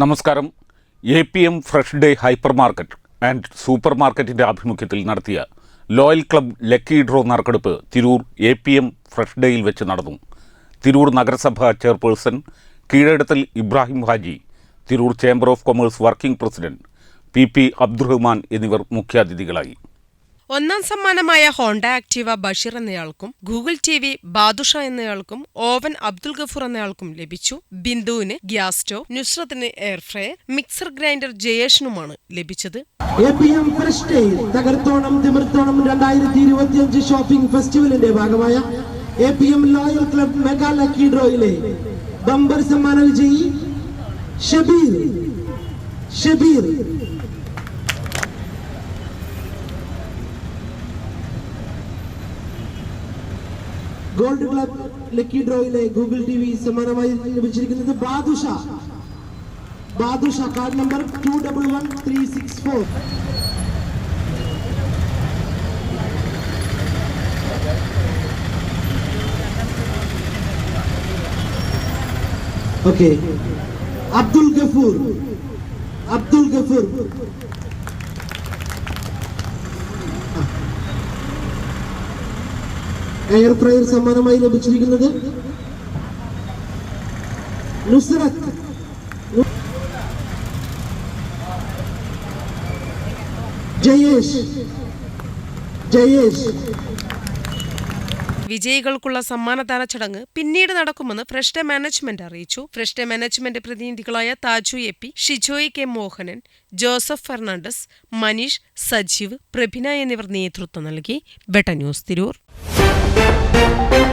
നമസ്കാരം. A P M fresh day hyper market and super മാർക്കറ്റിന്റെ ആഭിമുഖ്യത്തിൽ നടത്തിയ ലോയൽ ക്ലബ് ലക്കി ഡ്രോ നറുക്കെടുപ്പ് Tirur A P M fresh ഡേയിൽ വെച്ച് നടന്നു. തിരൂർ നഗരസഭ chairperson Keezhadathil Ibrahim Haji Tirur chamber of commerce working president P P Abdurahman എന്നിവർ മുഖ്യാതിഥികളായി. ഒന്നാം സമ്മാനമായ ഹോണ്ട ആക്റ്റീവ ബഷീർ എന്നയാൾക്കും ഗൂഗിൾ ടി വി ബാദുഷ എന്നയാൾക്കും ഓവൻ അബ്ദുൽ ഗഫൂർ എന്നയാൾക്കും ലഭിച്ചു. ബിന്ദുവിന് ഗ്യാസ് സ്റ്റോവ് നുസ്രത്തിന് എയർ ഫ്രയർ മിക്സർ ഗ്രൈൻഡർ ജയേഷനുമാണ് ലഭിച്ചത്. തകർത്തോണം തിമിർത്തോണം രണ്ടായിരത്തി ഇരുപത്തിയഞ്ച് ഷോപ്പിംഗ് ഫെസ്റ്റിവലിന്റെ ഭാഗമായ A P M loyal club mega lucky ഡ്രോയിലെ bumper സമ്മാന വിജയി Shabeer. Shabeer. Gold club lucky ഡ്രോയിലെ Google T V സമ്മാനമായി ലഭിച്ചിരിക്കുന്നത് Badusha. Badusha card number two double one three six four okay Abdul Gafoor Abdul Gafoor air fryer സമ്മാനമായി ലഭിച്ചിരിക്കുന്നത് നുസ്രത്ത്. ജയേഷ്. ജയേഷ്. വിജയികൾക്കുള്ള സമ്മാനദാന ചടങ്ങ് പിന്നീട് നടക്കുമെന്ന് fresh management അറിയിച്ചു. Fresh management പ്രതിനിധികളായ Thaju A P Shijoy K Mohanan Joseph Fernandez Manish Sajeev Prabhina എന്നിവർ നേതൃത്വം നൽകി. ബെട്ട ന്യൂസ് തിരൂർ. Thank you.